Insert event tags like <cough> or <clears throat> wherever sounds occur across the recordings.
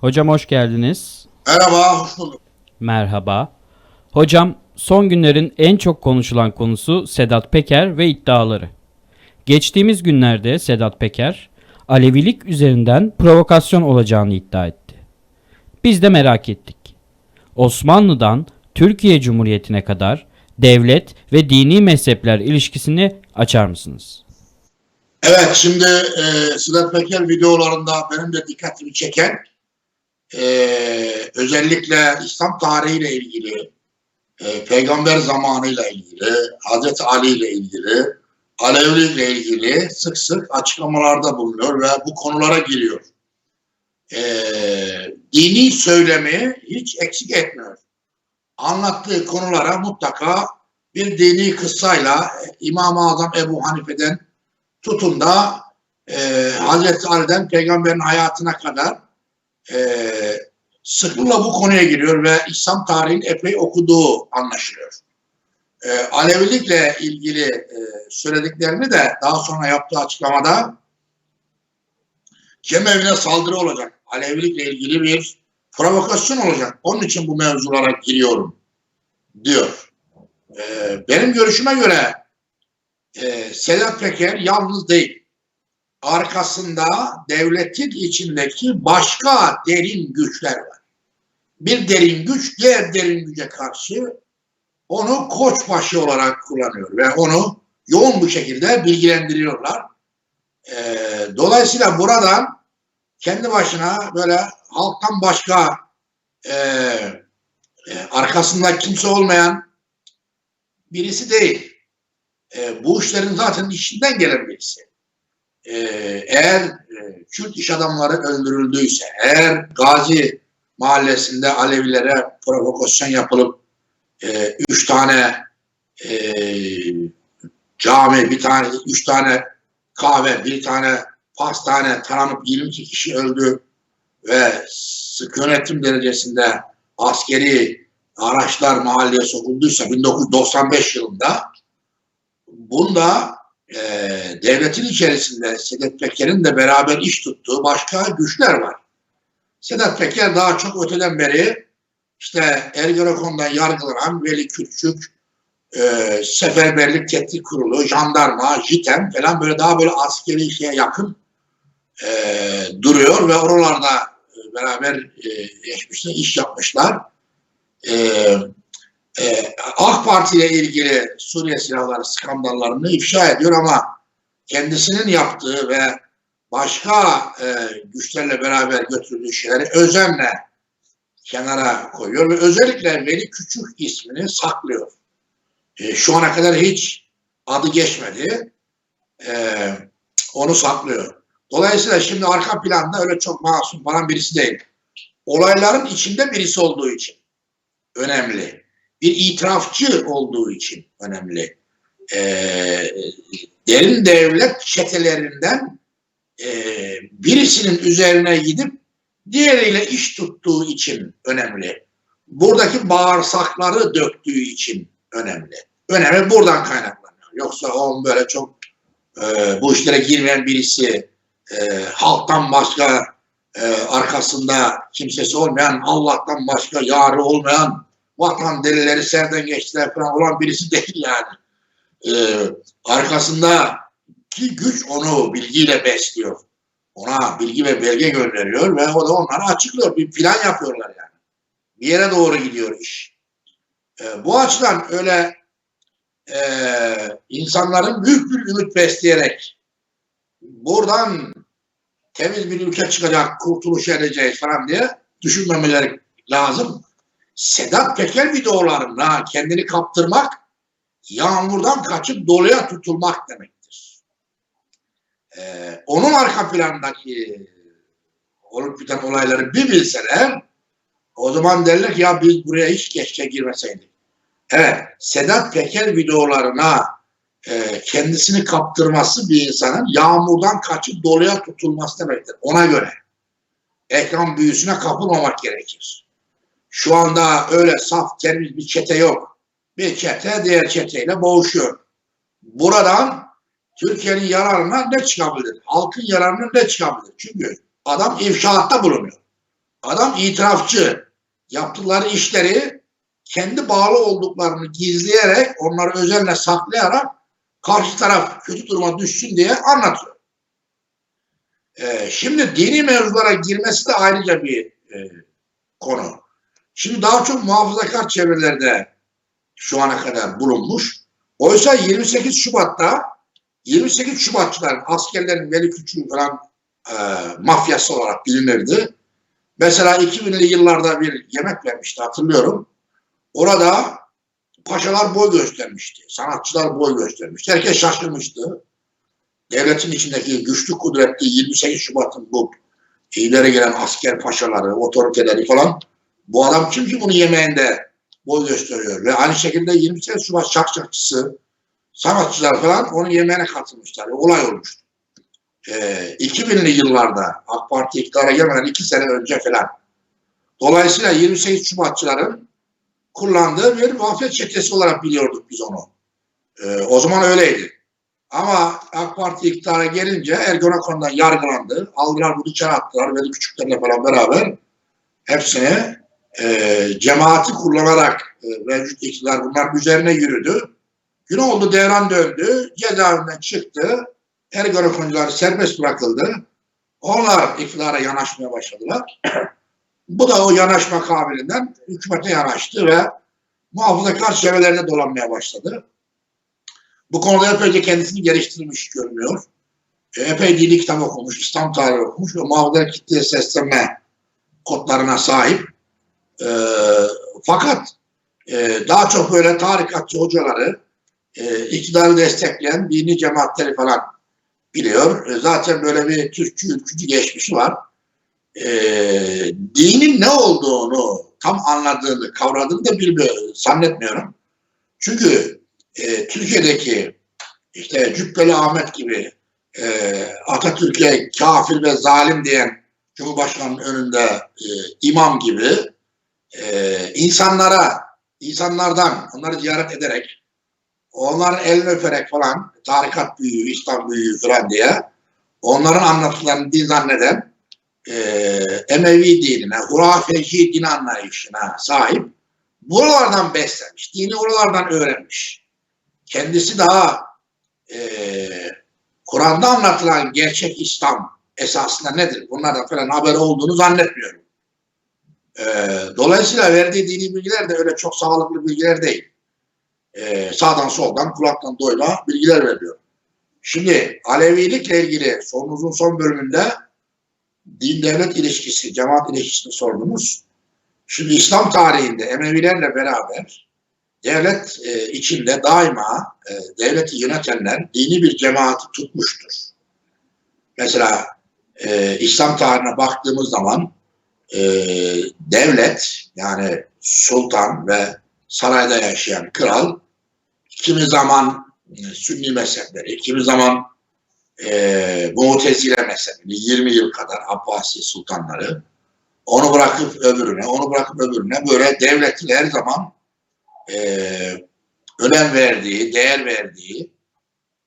Hocam hoş geldiniz. Merhaba, hoş bulduk. Merhaba. Hocam son günlerin en çok konuşulan konusu Sedat Peker ve iddiaları. Geçtiğimiz günlerde Sedat Peker Alevilik üzerinden provokasyon olacağını iddia etti. Biz de merak ettik. Osmanlı'dan Türkiye Cumhuriyeti'ne kadar devlet ve dini mezhepler ilişkisini açar mısınız? Evet, şimdi e, Sedat Peker videolarında benim de dikkatimi çeken e, özellikle İslam tarihiyle ilgili, e, peygamber zamanıyla ilgili, Hazreti Ali ile ilgili, Alevilikle ilgili sık sık açıklamalarda bulunuyor ve bu konulara giriyor. E, dini söylemi hiç eksik etmiyor. Anlattığı konulara mutlaka bir dini kıssayla İmam-ı Azam Ebu Hanife'den tutun da e, Hazreti Ali'den peygamberin hayatına kadar e, sıklıkla bu konuya giriyor ve İslam tarihini epey okuduğu anlaşılıyor. E, Alevilikle ilgili e, söylediklerini de daha sonra yaptığı açıklamada cemevine saldırı olacak. Alevilikle ilgili bir provokasyon olacak. Onun için bu mevzulara giriyorum diyor. E, benim görüşüme göre e, Sedat Peker yalnız değil. Arkasında devletin içindeki başka derin güçler var. Bir derin güç diğer derin güce karşı onu koçbaşı olarak kullanıyor ve onu yoğun bir şekilde bilgilendiriyorlar. E, dolayısıyla buradan kendi başına böyle halktan başka e, e, arkasında kimse olmayan birisi değil e, bu işlerin zaten işinden gelen birisi. E, eğer e, Kürt iş adamları öldürüldüyse, eğer Gazi mahallesinde Alevilere provokasyon yapılıp e, üç tane e, cami, bir tane, üç tane kahve, bir tane pastane taranıp 22 kişi öldü ve sık yönetim derecesinde askeri araçlar mahalleye sokulduysa 1995 yılında Bunda e, devletin içerisinde Sedat Peker'in de beraber iş tuttuğu başka güçler var. Sedat Peker daha çok öteden beri işte Ergenekon'dan yargılanan Veli Küçük, e, Seferberlik Tetkik Kurulu, Jandarma, JITEM falan böyle daha böyle askeri şeye yakın e, duruyor ve oralarda beraber e, geçmişte iş yapmışlar. E, e, AK Parti ile ilgili Suriye silahları skandallarını ifşa ediyor ama kendisinin yaptığı ve başka e, güçlerle beraber götürdüğü şeyleri özenle kenara koyuyor ve özellikle Veli Küçük ismini saklıyor. E, şu ana kadar hiç adı geçmedi. E, onu saklıyor. Dolayısıyla şimdi arka planda öyle çok masum falan birisi değil. Olayların içinde birisi olduğu için önemli bir itirafçı olduğu için önemli. E, derin devlet çetelerinden e, birisinin üzerine gidip diğeriyle iş tuttuğu için önemli. Buradaki bağırsakları döktüğü için önemli. Önemli buradan kaynaklanıyor. Yoksa o böyle çok e, bu işlere girmeyen birisi e, halktan başka e, arkasında kimsesi olmayan, Allah'tan başka yarı olmayan vatan delileri serden geçtiler falan olan birisi değil yani. Ee, arkasında ki güç onu bilgiyle besliyor. Ona bilgi ve belge gönderiyor ve o da onlara açıklıyor. Bir plan yapıyorlar yani. Bir yere doğru gidiyor iş. Ee, bu açıdan öyle e, insanların büyük bir ümit besleyerek buradan temiz bir ülke çıkacak, kurtuluş edeceğiz falan diye düşünmemeleri lazım. Sedat Peker videolarına kendini kaptırmak yağmurdan kaçıp doluya tutulmak demektir. Ee, onun arka plandaki olup biten olayları bir bilseler o zaman derler ki ya biz buraya hiç geçe girmeseydik. Evet, Sedat Peker videolarına e, kendisini kaptırması bir insanın yağmurdan kaçıp doluya tutulması demektir. Ona göre ekran büyüsüne kapılmamak gerekir. Şu anda öyle saf temiz bir çete yok. Bir çete diğer çeteyle boğuşuyor. Buradan Türkiye'nin yararına ne çıkabilir? Halkın yararına ne çıkabilir? Çünkü adam ifşaatta bulunuyor. Adam itirafçı. Yaptıkları işleri kendi bağlı olduklarını gizleyerek, onları özenle saklayarak karşı taraf kötü duruma düşsün diye anlatıyor. Ee, şimdi dini mevzulara girmesi de ayrıca bir e, konu. Şimdi daha çok muhafazakar çevrelerde şu ana kadar bulunmuş. Oysa 28 Şubat'ta 28 Şubatçıların askerlerin veli küçüğü falan e, mafyası olarak bilinirdi. Mesela 2000'li yıllarda bir yemek vermişti hatırlıyorum. Orada paşalar boy göstermişti. Sanatçılar boy göstermişti. Herkes şaşırmıştı. Devletin içindeki güçlü kudretli 28 Şubat'ın bu ileri gelen asker paşaları, otoriteleri falan bu adam kim ki bunu yemeğinde boy gösteriyor. Ve aynı şekilde 28 Şubat şakşakçısı, sanatçılar falan onun yemeğine katılmışlar. Olay olmuştu. Ee, 2000'li yıllarda AK Parti iktidara gelmeden iki sene önce falan. Dolayısıyla 28 Şubatçıların kullandığı bir mafya çetesi olarak biliyorduk biz onu. Ee, o zaman öyleydi. Ama AK Parti iktidara gelince Ergenekon'dan yargılandı. Aldılar bunu içeri attılar. Veli Küçükler'le falan beraber hepsini e, cemaati kullanarak e, mevcut iktidar bunların üzerine yürüdü. Gün oldu devran döndü. Cezaevinden çıktı. Ergenekoncular serbest bırakıldı. Onlar iktidara yanaşmaya başladılar. <clears throat> Bu da o yanaşma kabiliğinden hükümete yanaştı ve muhafazakar çevrelerine dolanmaya başladı. Bu konuda epeyce kendisini geliştirmiş görünüyor. E, epey dini kitap okumuş, İslam tarihi okumuş ve muhafazakar kitleye seslenme kodlarına sahip. E, fakat e, daha çok böyle tarikatçı hocaları, e, iktidarı destekleyen dini cemaatleri falan biliyor. E, zaten böyle bir Türkçü ülkücü geçmişi var. E, dinin ne olduğunu tam anladığını, kavradığını da bilmiyor, zannetmiyorum. Çünkü e, Türkiye'deki işte Cübbeli Ahmet gibi e, Atatürk'e kafir ve zalim diyen Cumhurbaşkanı'nın önünde e, imam gibi e, insanlara, insanlardan onları ziyaret ederek onların elini öperek falan tarikat büyüğü, İslam büyüğü falan diye onların anlatılarını din zanneden e, Emevi dinine, hurafeci din anlayışına sahip buralardan beslenmiş, dini oralardan öğrenmiş. Kendisi daha e, Kur'an'da anlatılan gerçek İslam esasında nedir? Bunlardan falan haberi olduğunu zannetmiyorum. E, dolayısıyla verdiği dini bilgiler de öyle çok sağlıklı bilgiler değil. E, sağdan soldan kulaktan doyma bilgiler veriyor. Şimdi Alevilikle ilgili sorunuzun son bölümünde din devlet ilişkisi, cemaat ilişkisini sordunuz. Şimdi İslam tarihinde Emevilerle beraber devlet e, içinde daima e, devleti yönetenler dini bir cemaati tutmuştur. Mesela e, İslam tarihine baktığımız zaman e, devlet yani sultan ve sarayda yaşayan kral kimi zaman e, Sünni mezhepleri, kimi zaman e, Mu'tezile mezhebini 20 yıl kadar Abbasi sultanları onu bırakıp öbürüne, onu bırakıp öbürüne böyle devletin her zaman e, önem verdiği, değer verdiği,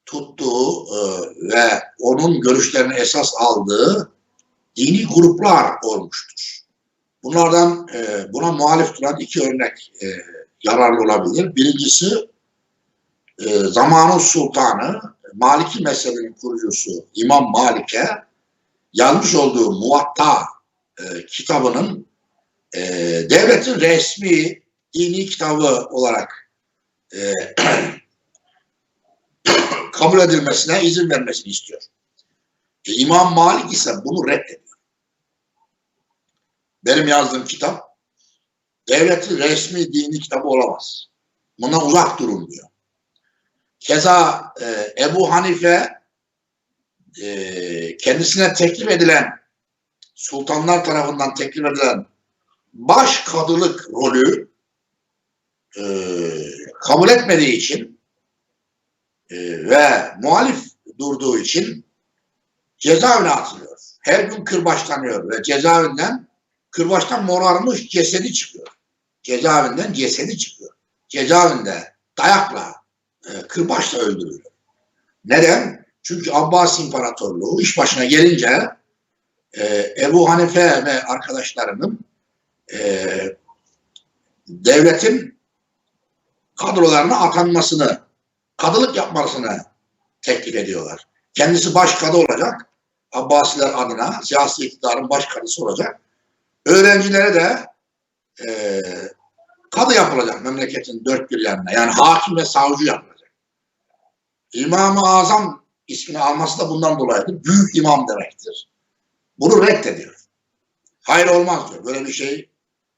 tuttuğu e, ve onun görüşlerini esas aldığı dini gruplar olmuştur. Bunlardan e, buna muhalif duran iki örnek e, yararlı olabilir. Birincisi e, zamanın sultanı, Maliki mezhebinin kurucusu İmam Malik'e yazmış olduğu Muvatta e, kitabının e, devletin resmi dini kitabı olarak e, <clears throat> kabul edilmesine izin vermesini istiyor. E, İmam Malik ise bunu reddediyor. Benim yazdığım kitap devletin resmi dini kitabı olamaz. Buna uzak durun diyor. Keza e, Ebu Hanife e, kendisine teklif edilen sultanlar tarafından teklif edilen baş kadılık rolü e, kabul etmediği için e, ve muhalif durduğu için cezaevine atılıyor. Her gün kırbaçlanıyor ve cezaevinden kırbaçtan morarmış cesedi çıkıyor. Cezaevinden cesedi çıkıyor. Cezaevinde dayakla, e, kırbaçla öldürülüyor. Neden? Çünkü Abbas İmparatorluğu iş başına gelince e, Ebu Hanife ve arkadaşlarının e, devletin kadrolarına atanmasını, kadılık yapmasını teklif ediyorlar. Kendisi baş kadı olacak. Abbasiler adına siyasi iktidarın baş kadısı olacak. Öğrencilere de e, kadı yapılacak memleketin dört bir yanına. Yani hakim ve savcı yapılacak. İmam-ı Azam ismini alması da bundan dolayıdır. Büyük imam demektir. Bunu reddediyor. Hayır olmaz diyor. Böyle bir şey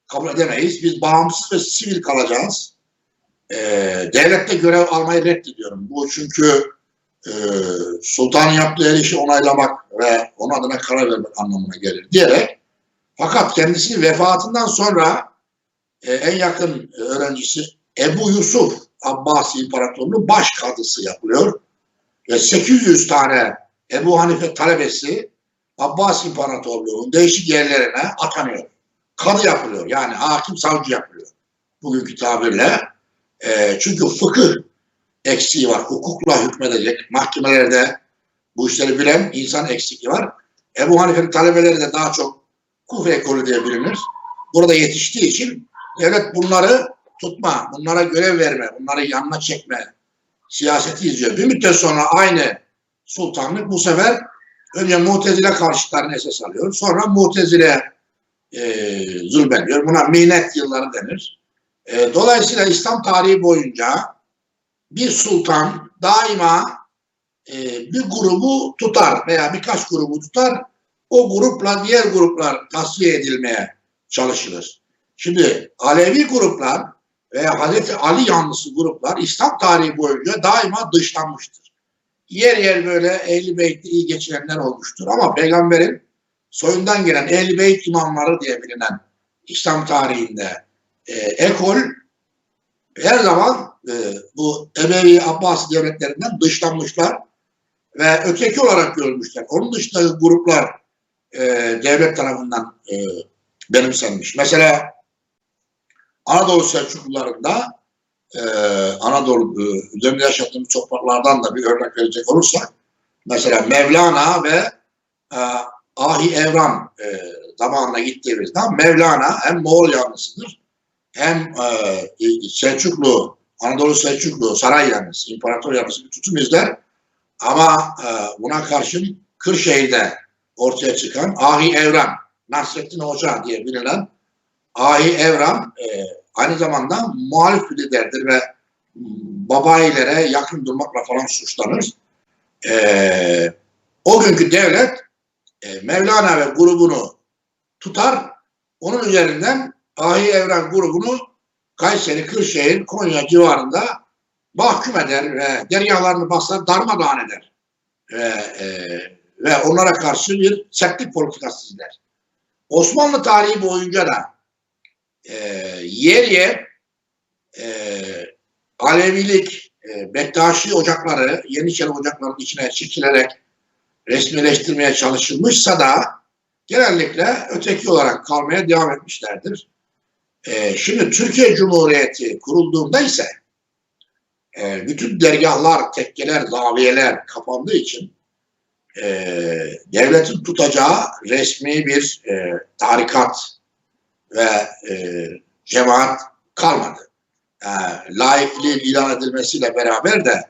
kabul edemeyiz. Biz bağımsız ve sivil kalacağız. Ee, devlette görev almayı reddediyorum. Bu çünkü e, sultanın yaptığı her işi onaylamak ve onun adına karar vermek anlamına gelir diyerek fakat kendisi vefatından sonra e, en yakın öğrencisi Ebu Yusuf Abbasi İmparatorluğu baş kadısı yapılıyor. Ve 800 tane Ebu Hanife talebesi Abbas İmparatorluğu'nun değişik yerlerine atanıyor. Kadı yapılıyor. Yani hakim savcı yapılıyor. Bugünkü tabirle. E, çünkü fıkıh eksiği var. Hukukla hükmedecek. Mahkemelerde bu işleri bilen insan eksikliği var. Ebu Hanife'nin talebeleri de daha çok Kufe ekolü diye bilinir. Burada yetiştiği için devlet bunları tutma, bunlara görev verme, bunları yanına çekme siyaseti izliyor. Bir müddet sonra aynı sultanlık bu sefer önce Mutezile karşıtlarını esas alıyor. Sonra Mutezile e, zulmediyor. Buna minet yılları denir. E, dolayısıyla İslam tarihi boyunca bir sultan daima e, bir grubu tutar veya birkaç grubu tutar. O grupla diğer gruplar tasfiye edilmeye çalışılır. Şimdi Alevi gruplar veya Hazreti Ali yanlısı gruplar İslam tarihi boyunca daima dışlanmıştır. Yer yer böyle Ehl-i Beyt'te iyi geçirenler olmuştur ama peygamberin soyundan gelen Ehl-i Beyt imamları diye bilinen İslam tarihinde e, ekol her zaman e, bu Emevi Abbas devletlerinden dışlanmışlar ve öteki olarak görülmüşler. Onun dışındaki gruplar e, devlet tarafından e, benimsenmiş. Mesela Anadolu Selçuklularında e, Anadolu e, üzerinde yaşadığımız topraklardan da bir örnek verecek olursak mesela Mevlana ve e, Ahi Evran e, zamanına gittiğimizde Mevlana hem Moğol yanlısıdır hem e, Selçuklu, Anadolu Selçuklu, saray yanlısı, imparator yanlısı bir tutum izler ama e, buna karşın Kırşehir'de ortaya çıkan Ahi Evran, Nasrettin Hoca diye bilinen Ahi Evran e, aynı zamanda muhalif bir liderdir ve babayilere yakın durmakla falan suçlanır. E, o günkü devlet e, Mevlana ve grubunu tutar, onun üzerinden Ahi Evran grubunu Kayseri, Kırşehir, Konya civarında mahkum eder ve deryalarını basar, darmadağın eder. Ve, e, ve onlara karşı bir sertlik politikası izler. Osmanlı tarihi boyunca da e, yer yer e, Alevilik, e, Bektaşi ocakları, Yeniçeri ocaklarının içine çekilerek resmileştirmeye çalışılmışsa da genellikle öteki olarak kalmaya devam etmişlerdir. E, şimdi Türkiye Cumhuriyeti kurulduğunda ise e, bütün dergahlar, tekkeler, zaviyeler kapandığı için e, devletin tutacağı resmi bir e, tarikat ve e, cemaat kalmadı. E, laikliğin ilan edilmesiyle beraber de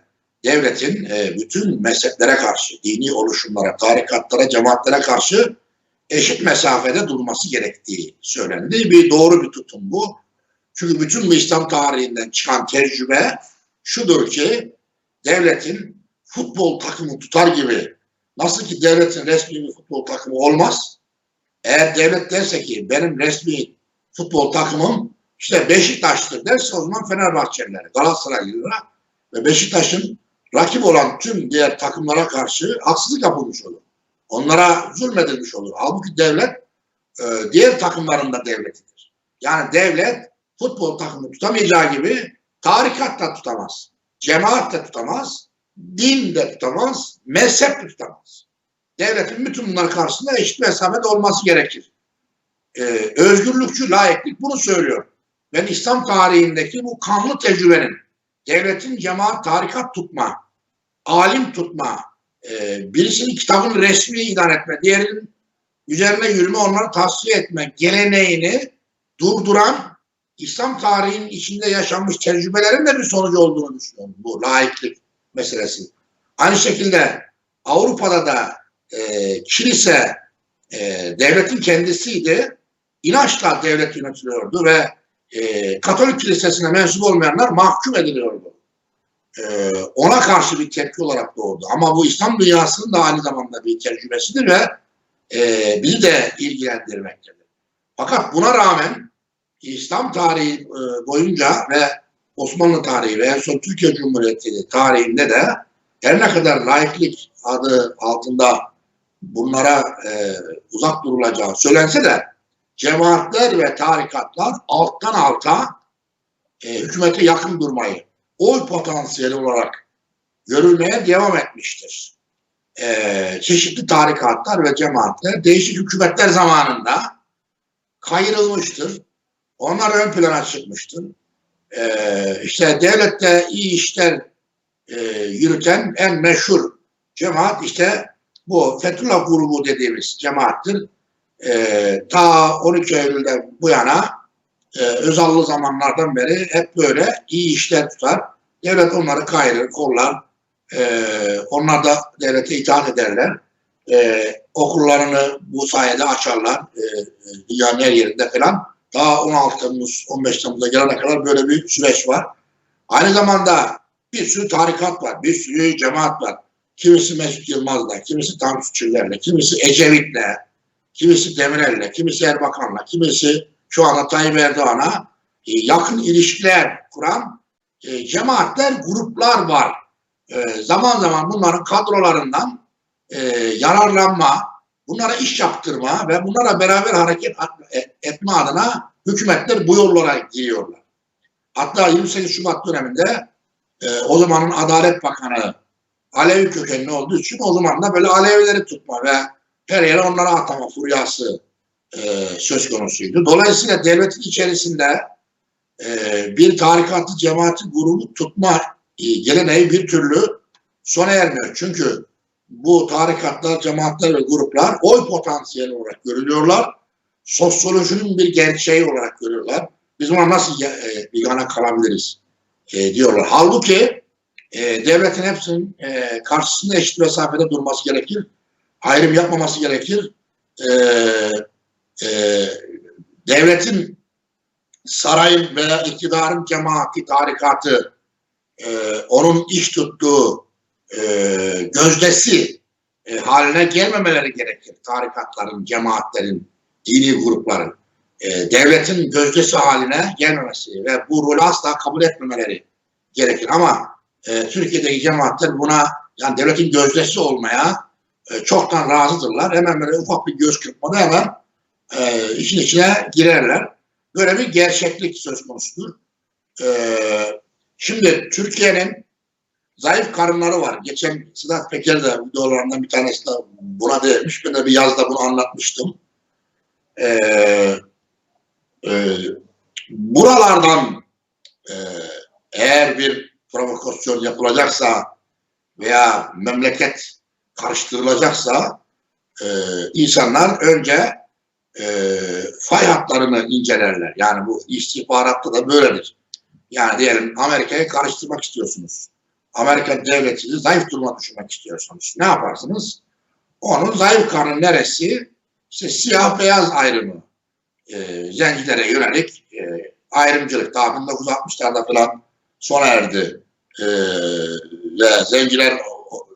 devletin e, bütün mezheplere karşı, dini oluşumlara, tarikatlara, cemaatlere karşı eşit mesafede durması gerektiği söylendi. Bir doğru bir tutum bu. Çünkü bütün bu İslam tarihinden çıkan tecrübe şudur ki devletin futbol takımı tutar gibi nasıl ki devletin resmi bir futbol takımı olmaz. Eğer devlet derse ki benim resmi futbol takımım işte Beşiktaş'tır derse o zaman Fenerbahçeliler, Galatasaraylılar ve Beşiktaş'ın rakip olan tüm diğer takımlara karşı haksızlık yapılmış olur. Onlara zulmedilmiş olur. Halbuki devlet e, diğer takımların da devletidir. Yani devlet futbol takımı tutamayacağı gibi tarikat da tutamaz. Cemaat de tutamaz. Din de tutamaz. Mezhep de tutamaz. Devletin bütün bunlar karşısında eşit mesafede olması gerekir. Ee, özgürlükçü laiklik bunu söylüyor. Ben İslam tarihindeki bu kanlı tecrübenin devletin cemaat tarikat tutma, alim tutma, e, birisinin kitabını resmi ilan etme, diğerinin üzerine yürüme, onları tasfiye etme geleneğini durduran İslam tarihinin içinde yaşanmış tecrübelerin de bir sonucu olduğunu düşünüyorum bu laiklik meselesi. Aynı şekilde Avrupa'da da e, kilise e, devletin kendisiydi. İnançla devlet yönetiliyordu ve e, Katolik kilisesine mensup olmayanlar mahkum ediliyordu. E, ona karşı bir tepki olarak doğdu. Ama bu İslam dünyasının da aynı zamanda bir tecrübesidir ve e, bizi de ilgilendirmektedir. Fakat buna rağmen İslam tarihi e, boyunca ve Osmanlı tarihi ve en son Türkiye Cumhuriyeti tarihinde de her ne kadar laiklik adı altında bunlara e, uzak durulacağı söylense de cemaatler ve tarikatlar alttan alta e, hükümete yakın durmayı oy potansiyeli olarak görülmeye devam etmiştir. E, çeşitli tarikatlar ve cemaatler değişik hükümetler zamanında kayırılmıştır. Onlar ön plana çıkmıştır. E, işte devlette iyi işler e, yürüten en meşhur cemaat işte bu Fethullah grubu dediğimiz cemaattir. E, ta 12 Eylül'den bu yana e, Özallı zamanlardan beri hep böyle iyi işler tutar. Devlet onları kayırır, kollar. E, onlar da devlete itaat ederler. E, okullarını bu sayede açarlar. E, dünyanın her yerinde falan. Daha 16 Temmuz, 15 Temmuz'a gelene kadar böyle bir süreç var. Aynı zamanda bir sürü tarikat var, bir sürü cemaat var. Kimisi Mesut Yılmaz'la, kimisi Tansu Çiller'le, kimisi Ecevit'le, kimisi Demirel'le, kimisi Erbakan'la, kimisi şu anda Tayyip Erdoğan'a e, yakın ilişkiler kuran e, cemaatler, gruplar var. E, zaman zaman bunların kadrolarından yararlanma, bunlara iş yaptırma ve bunlara beraber hareket etme adına hükümetler bu yollara giriyorlar. Hatta 28 Şubat döneminde e, o zamanın Adalet Bakanı Alevi kökenli olduğu için o zaman da böyle Alevileri tutma ve her yere onlara atama furyası e, söz konusuydu. Dolayısıyla devletin içerisinde e, bir tarikatı, cemaati, grubu tutma e, geleneği bir türlü sona ermiyor. Çünkü bu tarikatlar, cemaatler ve gruplar oy potansiyeli olarak görülüyorlar. Sosyolojinin bir gerçeği olarak görüyorlar. Biz buna nasıl e, bir yana kalabiliriz e, diyorlar. Halbuki e, devletin hepsinin e, karşısında eşit mesafede durması gerekir. Ayrım yapmaması gerekir. E, e, devletin sarayın veya iktidarın cemaati, tarikatı e, onun iş tuttuğu e, gözdesi e, haline gelmemeleri gerekir. Tarikatların, cemaatlerin, dini grupların e, devletin gözdesi haline gelmemesi ve bu rolü asla kabul etmemeleri gerekir. Ama e, Türkiye'deki cemaatler buna yani devletin gözdesi olmaya e, çoktan razıdırlar. Hemen böyle ufak bir göz kırpmada hemen e, işin içine girerler. Böyle bir gerçeklik söz konusudur. E, şimdi Türkiye'nin zayıf karınları var. Geçen Sedat Peker de videolarından bir tanesi de buna değinmiş. Ben de bir yazda bunu anlatmıştım. E, e, buralardan e, eğer bir provokasyon yapılacaksa veya memleket karıştırılacaksa e, insanlar önce e, fay hatlarını incelerler. Yani bu istihbaratta da böyledir. Yani diyelim Amerika'yı karıştırmak istiyorsunuz. Amerika devletini zayıf duruma düşürmek istiyorsunuz. Ne yaparsınız? Onun zayıf karnı neresi? İşte siyah beyaz ayrımı. E, zencilere yönelik e, ayrımcılık. Daha 1960'larda falan sona erdi. E, ve zenciler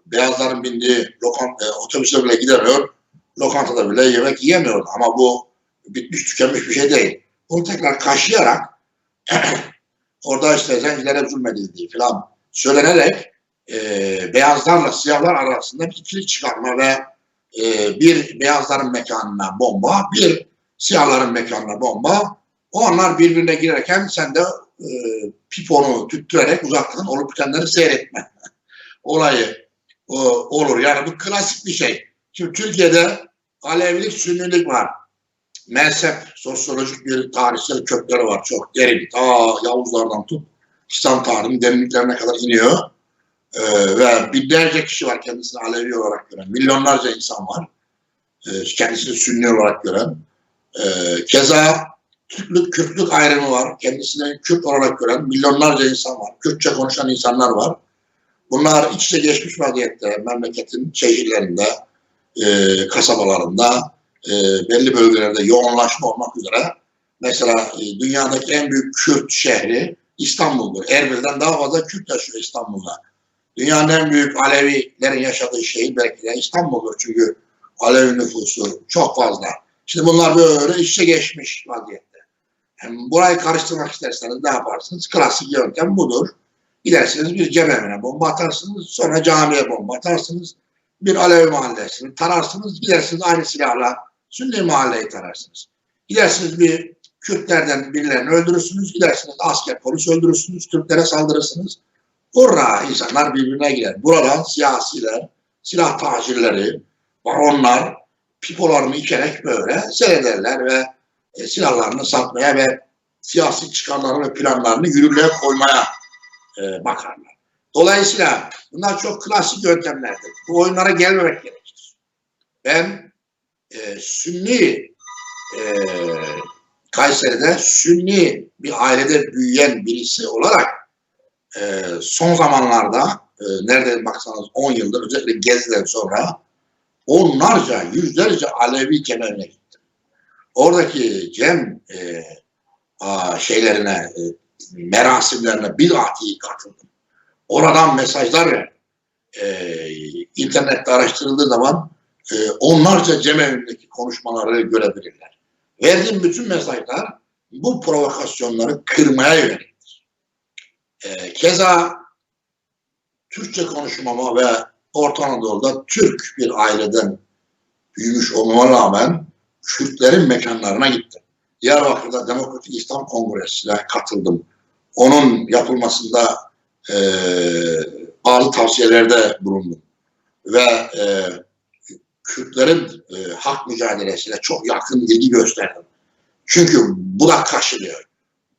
beyazların bindiği lokant, e, otobüse bile gidemiyor. Lokantada bile yemek yiyemiyor. Ama bu bitmiş tükenmiş bir şey değil. Bunu tekrar kaşıyarak <clears throat> orada işte zencilere zulmedildiği falan söylenerek e, beyazlarla siyahlar arasında bir ikilik çıkarma ve e, bir beyazların mekanına bomba, bir siyahların mekanına bomba. Onlar birbirine girerken sen de e, piponu tüttürerek uzaktan olup bitenleri seyretme <laughs> olayı e, olur. Yani bu klasik bir şey. Şimdi Türkiye'de Alevilik, Sünnilik var. Mezhep, sosyolojik bir tarihsel kökleri var çok derin. Ta Yavuzlardan tut İslam tarihinin derinliklerine kadar iniyor. Ee, ve binlerce kişi var kendisini Alevi olarak gören. Milyonlarca insan var. e, kendisini Sünni olarak gören. E, keza Türklük, Kürtlük ayrımı var. Kendisini Kürt olarak gören milyonlarca insan var. Kürtçe konuşan insanlar var. Bunlar iç içe geçmiş vaziyette memleketin şehirlerinde, e, kasabalarında, e, belli bölgelerde yoğunlaşma olmak üzere mesela e, dünyadaki en büyük Kürt şehri İstanbul'dur. Erbil'den daha fazla Kürt yaşıyor İstanbul'da. Dünyanın en büyük Alevilerin yaşadığı şehir belki de İstanbul'dur. Çünkü Alevi nüfusu çok fazla. Şimdi bunlar böyle içe geçmiş vaziyette. Yani burayı karıştırmak isterseniz ne yaparsınız? Klasik yöntem budur. Gidersiniz bir cemevine bomba atarsınız, sonra camiye bomba atarsınız. Bir Alevi mahallesini tararsınız, gidersiniz aynı silahla Sünni mahalleyi tararsınız. Gidersiniz bir Kürtlerden birilerini öldürürsünüz, gidersiniz asker polis öldürürsünüz, Türklere saldırırsınız. Orada insanlar birbirine girer. Buradan siyasiler, silah tacirleri, baronlar pipolarını içerek böyle seyrederler ve e, silahlarını satmaya ve siyasi çıkarlarını ve planlarını yürürlüğe koymaya e, bakarlar. Dolayısıyla bunlar çok klasik yöntemlerdir. Bu oyunlara gelmemek gerekir. Ben e, Sünni e, Kayseri'de Sünni bir ailede büyüyen birisi olarak e, son zamanlarda e, nerede baksanız 10 yıldır özellikle Gezi'den sonra onlarca, yüzlerce Alevi cemevine gittim. Oradaki cem e, a, şeylerine, e, merasimlerine bizatihi katıldım. Oradan mesajlar. E, internette araştırıldığı zaman e, onlarca cemevindeki konuşmaları görebilirler. Verdiğim bütün mesajlar bu provokasyonları kırmaya yöneliktir. E, keza Türkçe konuşmama ve Orta Anadolu'da Türk bir aileden büyümüş olmama rağmen Kürtlerin mekanlarına gittim. Diyarbakır'da Demokratik İslam Kongresi'ne katıldım. Onun yapılmasında e, bazı tavsiyelerde bulundum. Ve e, Kürtlerin e, hak mücadelesine çok yakın ilgi gösterdim. Çünkü bu da kaşınıyor.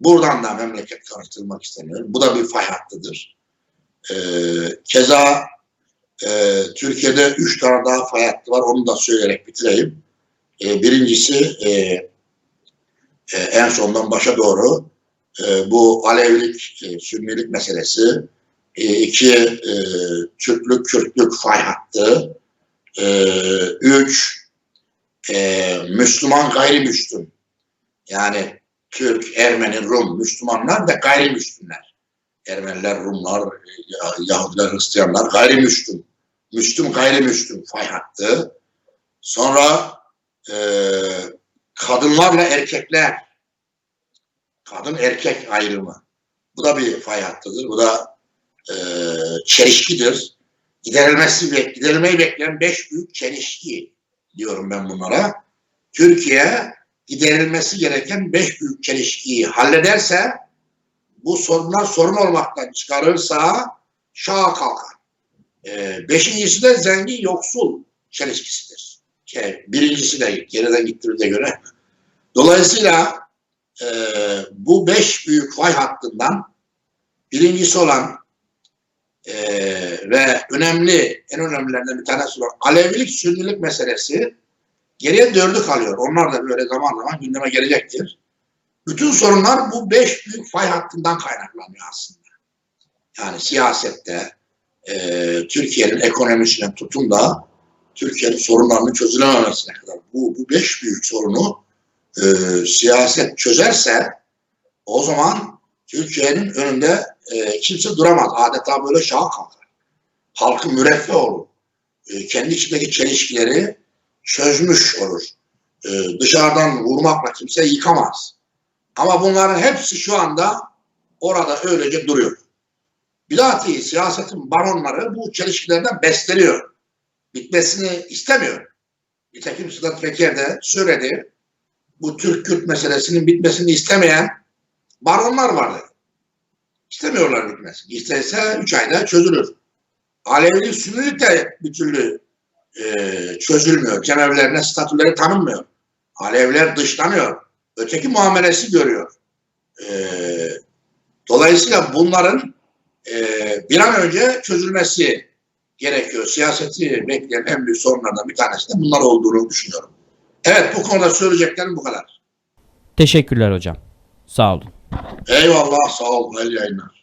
Buradan da memleket karıştırmak istemiyorum. Bu da bir fay hattıdır. E, keza e, Türkiye'de üç tane daha fay hattı var. Onu da söyleyerek bitireyim. E, birincisi e, e, en sondan başa doğru e, bu Alevilik, e, Sünnilik meselesi. E, iki, e, Türklük, Kürtlük fay hattı. E, üç, e, Müslüman gayrimüslim. Yani Türk, Ermeni, Rum, Müslümanlar da gayrimüslimler. Ermeniler, Rumlar, Yahudiler, Hristiyanlar gayrimüslim. Müslüm gayrimüslim fay hattı. Sonra e, kadınlarla erkekler kadın erkek ayrımı. Bu da bir fay hattıdır. Bu da e, çelişkidir. Giderilmesi giderilmeyi bekleyen beş büyük çelişki diyorum ben bunlara. Türkiye giderilmesi gereken beş büyük çelişkiyi hallederse bu sorunlar sorun olmaktan çıkarırsa şaha kalkar. E, beşincisi de zengin yoksul çelişkisidir. Şey, birincisi de geriden gittiğimize göre. Dolayısıyla e, bu beş büyük fay hattından birincisi olan e, ve önemli, en önemlilerinden bir tanesi olan Alevilik, Sünnilik meselesi geriye dördü kalıyor. Onlar da böyle zaman zaman gündeme gelecektir. Bütün sorunlar bu beş büyük fay hattından kaynaklanıyor aslında. Yani siyasette, e, Türkiye'nin ekonomisine tutun da Türkiye'nin sorunlarının çözülememesine kadar bu, bu beş büyük sorunu e, siyaset çözerse o zaman Türkiye'nin önünde e, kimse duramaz. Adeta böyle şaha kalkar. Halkı müreffeh olur. E, kendi içindeki çelişkileri çözmüş olur. E, dışarıdan vurmakla kimse yıkamaz. Ama bunların hepsi şu anda orada öylece duruyor. Bilatihi siyasetin baronları bu çelişkilerden besleniyor. Bitmesini istemiyor. Nitekim Sedat Peker de söyledi. Bu Türk-Kürt meselesinin bitmesini istemeyen baronlar var dedi. İstemiyorlar bitmesini. İsterse üç ayda çözülür. Alevilik, Sünnilik de bir türlü e, çözülmüyor. Cemevlerine statüleri tanınmıyor. Alevler dışlanıyor. Öteki muamelesi görüyor. E, dolayısıyla bunların e, bir an önce çözülmesi gerekiyor. Siyaseti bekleyen en büyük sorunlardan bir tanesi de bunlar olduğunu düşünüyorum. Evet bu konuda söyleyeceklerim bu kadar. Teşekkürler hocam. Sağ olun. Eyvallah sağ olun. El yayınlar.